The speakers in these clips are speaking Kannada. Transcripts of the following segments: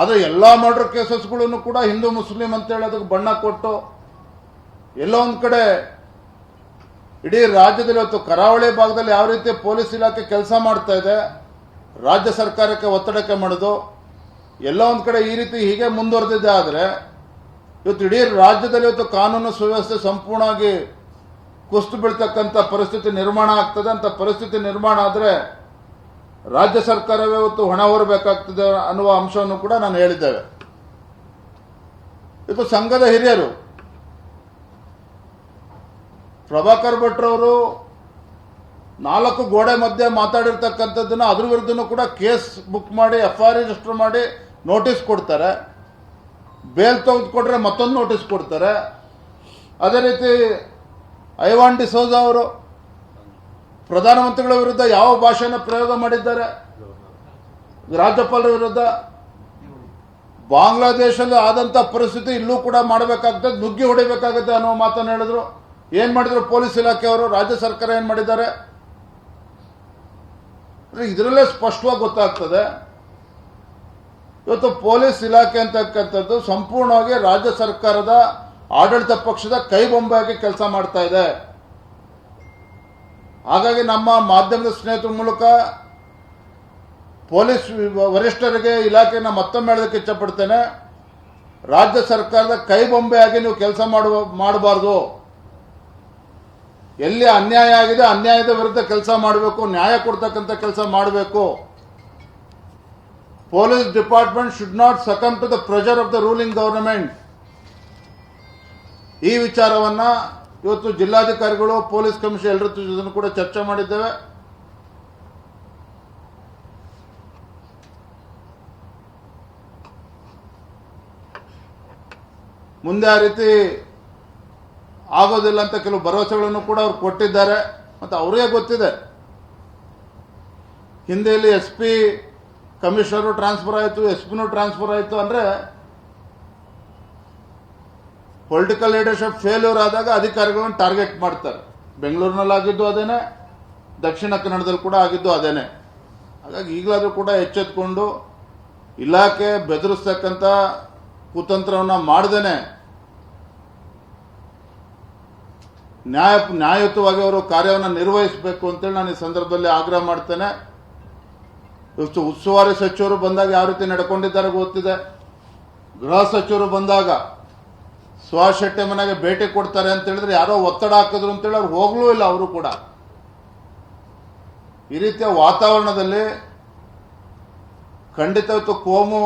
ಆದರೆ ಎಲ್ಲ ಮರ್ಡರ್ ಕೇಸಸ್ಗಳನ್ನು ಕೂಡ ಹಿಂದೂ ಮುಸ್ಲಿಂ ಅಂತೇಳಿ ಅದಕ್ಕೆ ಬಣ್ಣ ಕೊಟ್ಟು ಎಲ್ಲೋ ಒಂದು ಕಡೆ ಇಡೀ ರಾಜ್ಯದಲ್ಲಿ ಇವತ್ತು ಕರಾವಳಿ ಭಾಗದಲ್ಲಿ ಯಾವ ರೀತಿ ಪೊಲೀಸ್ ಇಲಾಖೆ ಕೆಲಸ ಮಾಡ್ತಾ ಇದೆ, ರಾಜ್ಯ ಸರ್ಕಾರಕ್ಕೆ ಒತ್ತಡಕ್ಕೆ ಮಾಡೋದು ಎಲ್ಲ ಒಂದು ಕಡೆ ಈ ರೀತಿ ಹೀಗೆ ಮುಂದುವರೆದಿದೆ ಆದರೆ ಇವತ್ತು ಇಡೀ ರಾಜ್ಯದಲ್ಲಿ ಇವತ್ತು ಕಾನೂನು ಸುವ್ಯವಸ್ಥೆ ಸಂಪೂರ್ಣವಾಗಿ ಕುಸ್ತು ಬೀಳ್ತಕ್ಕಂಥ ಪರಿಸ್ಥಿತಿ ನಿರ್ಮಾಣ ಆಗ್ತದೆ. ಅಂತ ಪರಿಸ್ಥಿತಿ ನಿರ್ಮಾಣ ಆದರೆ ರಾಜ್ಯ ಸರ್ಕಾರವೇ ಇವತ್ತು ಹೊಣ ಹೊರಬೇಕಾಗ್ತದೆ ಅನ್ನುವ ಅಂಶವನ್ನು ಕೂಡ ನಾನು ಹೇಳಿದ್ದೇವೆ. ಇದು ಸಂಘದ ಹಿರಿಯರು. ಪ್ರಭಾಕರ್ ಭಟ್ರವರು ನಾಲ್ಕು ಗೋಡೆ ಮಧ್ಯೆ ಮಾತಾಡಿರ್ತಕ್ಕಂಥದ್ದನ್ನ ಅದ್ರ ವಿರುದ್ಧನೂ ಕೂಡ ಕೇಸ್ ಬುಕ್ ಮಾಡಿ ಎಫ್ ಐ ಆರ್ ರಿಜಿಸ್ಟರ್ ಮಾಡಿ ನೋಟಿಸ್ ಕೊಡ್ತಾರೆ. ಬೇಲ್ ತೆಗೆದುಕೊಟ್ರೆ ಮತ್ತೊಂದು ನೋಟಿಸ್ ಕೊಡ್ತಾರೆ. ಅದೇ ರೀತಿ ಐವಾನ್ ಡಿಸೋಜಾ ಅವರು ಪ್ರಧಾನಮಂತ್ರಿಗಳ ವಿರುದ್ಧ ಯಾವ ಭಾಷೆನ ಪ್ರಯೋಗ ಮಾಡಿದ್ದಾರೆ? ರಾಜ್ಯಪಾಲರ ವಿರುದ್ಧ? ಬಾಂಗ್ಲಾದೇಶದಲ್ಲಿ ಆದಂತ ಪರಿಸ್ಥಿತಿ ಇಲ್ಲೂ ಕೂಡ ಮಾಡಬೇಕಾಗ್ತದೆ, ನುಗ್ಗಿ ಹೊಡಿಬೇಕಾಗುತ್ತೆ ಅನ್ನೋ ಮಾತನ್ನು ಹೇಳಿದ್ರು. ಏನು ಮಾಡಿದ್ರು ಪೊಲೀಸ್ ಇಲಾಖೆಯವರು? ರಾಜ್ಯ ಸರ್ಕಾರ ಏನು ಮಾಡಿದ್ದಾರೆ? ಇದರಲ್ಲೇ ಸ್ಪಷ್ಟವಾಗಿ ಗೊತ್ತಾಗ್ತದೆ. ಇವತ್ತು ಪೊಲೀಸ್ ಇಲಾಖೆ ಅಂತಕ್ಕಂಥದ್ದು ಸಂಪೂರ್ಣವಾಗಿ ರಾಜ್ಯ ಸರ್ಕಾರದ ಆಡಳಿತ ಪಕ್ಷದ ಕೈಬೊಂಬೆಯಾಗಿ ಕೆಲಸ ಮಾಡ್ತಾ ಇದೆ. ಹಾಗಾಗಿ ನಮ್ಮ ಮಾಧ್ಯಮದ ಸ್ನೇಹಿತರ ಮೂಲಕ ಪೊಲೀಸ್ ವರಿಷ್ಠರಿಗೆ, ಇಲಾಖೆಯನ್ನು ಮತ್ತೊಮ್ಮೆ ಹೇಳೋದಕ್ಕೆ ಇಚ್ಛಪಡ್ತೇನೆ. ರಾಜ್ಯ ಸರ್ಕಾರದ ಕೈಬೊಂಬೆಯಾಗಿ ನೀವು ಕೆಲಸ ಮಾಡುವ, ಮಾಡಬಾರ್ದು. ಎಲ್ಲಿ ಅನ್ಯಾಯ ಆಗಿದೆ, ಅನ್ಯಾಯದ ವಿರುದ್ಧ ಕೆಲಸ ಮಾಡಬೇಕು, ನ್ಯಾಯ ಕೊಡ್ತಕ್ಕಂಥ ಕೆಲಸ ಮಾಡಬೇಕು. Police department should not succumb to the pressure of the ruling government. ಈ ವಿಚಾರವನ್ನ ಇವತ್ತು ಜಿಲ್ಲಾಧಿಕಾರಿಗಳು, ಪೊಲೀಸ್ ಕಮಿಷನ್ ಎಲ್ಲರ ಜೊತೆ ಕೂಡ ಚರ್ಚೆ ಮಾಡಿದ್ದೇವೆ. ಮುಂದೆ ಆ ರೀತಿ ಆಗೋದಿಲ್ಲ ಅಂತ ಕೆಲವು ಭರವಸೆಗಳನ್ನು ಕೂಡ ಅವ್ರು ಕೊಟ್ಟಿದ್ದಾರೆ. ಮತ್ತು ಅವರೇ ಗೊತ್ತಿದೆ. ಹಿಂದೆಯಲ್ಲಿ ಎಸ್ ಪಿ ಕಮಿಷನರು ಟ್ರಾನ್ಸ್ಫರ್ ಆಯಿತು, ಎಸ್ ಪಿನೂ ಟ್ರಾನ್ಸ್ಫರ್ ಆಯಿತು ಅಂದರೆ ಪೊಲಿಟಿಕಲ್ ಲೀಡರ್ಶಿಪ್ ಫೇಲ್ಯೂರ್ ಆದಾಗ ಅಧಿಕಾರಿಗಳನ್ನು ಟಾರ್ಗೆಟ್ ಮಾಡ್ತಾರೆ. ಬೆಂಗಳೂರಿನಲ್ಲಿ ಆಗಿದ್ದು ಅದೇನೆ, ದಕ್ಷಿಣ ಕನ್ನಡದಲ್ಲಿ ಕೂಡ ಆಗಿದ್ದು ಅದೇನೆ. ಹಾಗಾಗಿ ಈಗಲಾದರೂ ಕೂಡ ಎಚ್ಚೆತ್ಕೊಂಡು ಇಲಾಖೆ ಬೆದರಿಸ್ತಕ್ಕಂಥ ಕುತಂತ್ರವನ್ನು ಮಾಡ್ದೇನೆ. ನ್ಯಾಯ, ನ್ಯಾಯಯುತವಾಗಿ ಅವರು ಕಾರ್ಯವನ್ನು ನಿರ್ವಹಿಸಬೇಕು ಅಂತೇಳಿ ನಾನು ಈ ಸಂದರ್ಭದಲ್ಲಿ ಆಗ್ರಹ ಮಾಡ್ತೇನೆ. ಇವತ್ತು ಉಸ್ತುವಾರಿ ಸಚಿವರು ಬಂದಾಗ ಯಾವ ರೀತಿ ನಡ್ಕೊಂಡಿದ್ದಾರೆ ಗೊತ್ತಿದೆ. ಗೃಹ ಸಚಿವರು ಬಂದಾಗ ಸುಹಾಸ್ ಶೆಟ್ಟಿ ಮನೆಗೆ ಭೇಟಿ ಕೊಡ್ತಾರೆ ಅಂತ ಹೇಳಿದ್ರೆ ಯಾರೋ ಒತ್ತಡ ಹಾಕಿದ್ರು ಅಂತೇಳಿ ಅವ್ರು ಹೋಗ್ಲೂ ಇಲ್ಲ ಅವರು ಕೂಡ. ಈ ರೀತಿಯ ವಾತಾವರಣದಲ್ಲಿ ಖಂಡಿತ ಕೋಮು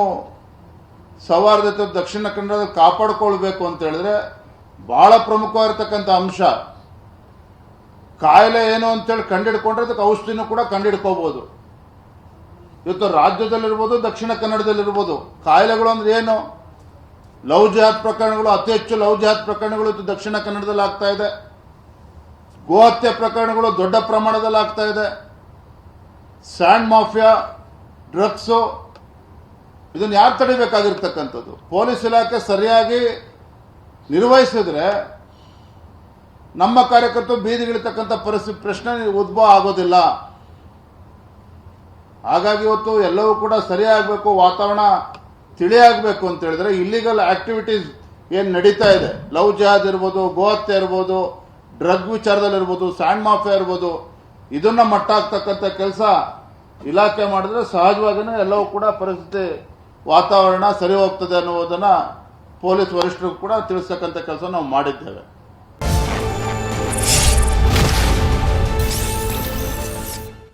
ಸೌಹಾರ್ದತೆ ದಕ್ಷಿಣ ಕನ್ನಡ ಕಾಪಾಡಿಕೊಳ್ಬೇಕು ಅಂತ ಹೇಳಿದ್ರೆ ಬಹಳ ಪ್ರಮುಖವಾಗಿರ್ತಕ್ಕಂಥ ಅಂಶ. ಕಾಯಿಲೆ ಏನು ಅಂತೇಳಿ ಕಂಡಿಡ್ಕೊಂಡ್ರೆ ಅದಕ್ಕೆ ಔಷಧಿನೂ ಕೂಡ ಕಂಡಿಡ್ಕೋಬಹುದು ಇವತ್ತು ರಾಜ್ಯದಲ್ಲಿರ್ಬೋದು, ದಕ್ಷಿಣ ಕನ್ನಡದಲ್ಲಿರ್ಬೋದು, ಕಾಯಿಲೆಗಳು ಅಂದ್ರೆ ಏನು? ಲವ್ ಜಿಹಾದ್ ಪ್ರಕರಣಗಳು, ಅತಿ ಹೆಚ್ಚು ಲವ್ ಜಿಹಾದ್ ಪ್ರಕರಣಗಳು ಇದು ದಕ್ಷಿಣ ಕನ್ನಡದಲ್ಲಿ ಆಗ್ತಾ ಇದೆ. ಗೋಹತ್ಯೆ ಪ್ರಕರಣಗಳು ದೊಡ್ಡ ಪ್ರಮಾಣದಲ್ಲಿ ಆಗ್ತಾ ಇದೆ. ಸ್ಯಾಂಡ್ ಮಾಫಿಯಾ, ಡ್ರಗ್ಸು, ಇದನ್ನು ಯಾರು ತಡಿಬೇಕಾಗಿರ್ತಕ್ಕಂಥದ್ದು? ಪೊಲೀಸ್ ಇಲಾಖೆ ಸರಿಯಾಗಿ ನಿರ್ವಹಿಸಿದ್ರೆ ನಮ್ಮ ಕಾರ್ಯಕರ್ತರು ಬೀದಿಗಿಳಿತಕ್ಕಂಥ ಪರಿಸ್ಥಿತಿ ಪ್ರಶ್ನೆ ಉದ್ಭವ ಆಗೋದಿಲ್ಲ. ಹಾಗಾಗಿ ಇವತ್ತು ಎಲ್ಲವೂ ಕೂಡ ಸರಿಯಾಗಬೇಕು, ವಾತಾವರಣ ತಿಳಿಯಾಗಬೇಕು ಅಂತ ಹೇಳಿದ್ರೆ ಇಲ್ಲಿಗಲ್ ಆಕ್ಟಿವಿಟೀಸ್ ಏನು ನಡೀತಾ ಇದೆ. ಲವ್ ಜಾಜ್ ಇರ್ಬೋದು, ಗೋಹತ್ಯೆ ಇರ್ಬೋದು, ಡ್ರಗ್ ವಿಚಾರದಲ್ಲಿರ್ಬೋದು ಸ್ಯಾಂಡ್ ಮಾಫಿಯಾ ಇರ್ಬೋದು, ಇದನ್ನ ಮಟ್ಟ ಆಗ್ತಕ್ಕಂಥ ಕೆಲಸ ಇಲಾಖೆ ಮಾಡಿದ್ರೆ ಸಹಜವಾಗಿಯೇ ಎಲ್ಲವೂ ಕೂಡ ಪರಿಸ್ಥಿತಿ ವಾತಾವರಣ ಸರಿ ಹೋಗ್ತದೆ ಅನ್ನುವುದನ್ನ ಪೊಲೀಸ್ ವರಿಷ್ಠರು ಕೂಡ ತಿಳಿಸ್ತಕ್ಕಂಥ ಕೆಲಸ ನಾವು ಮಾಡಿದ್ದೇವೆ.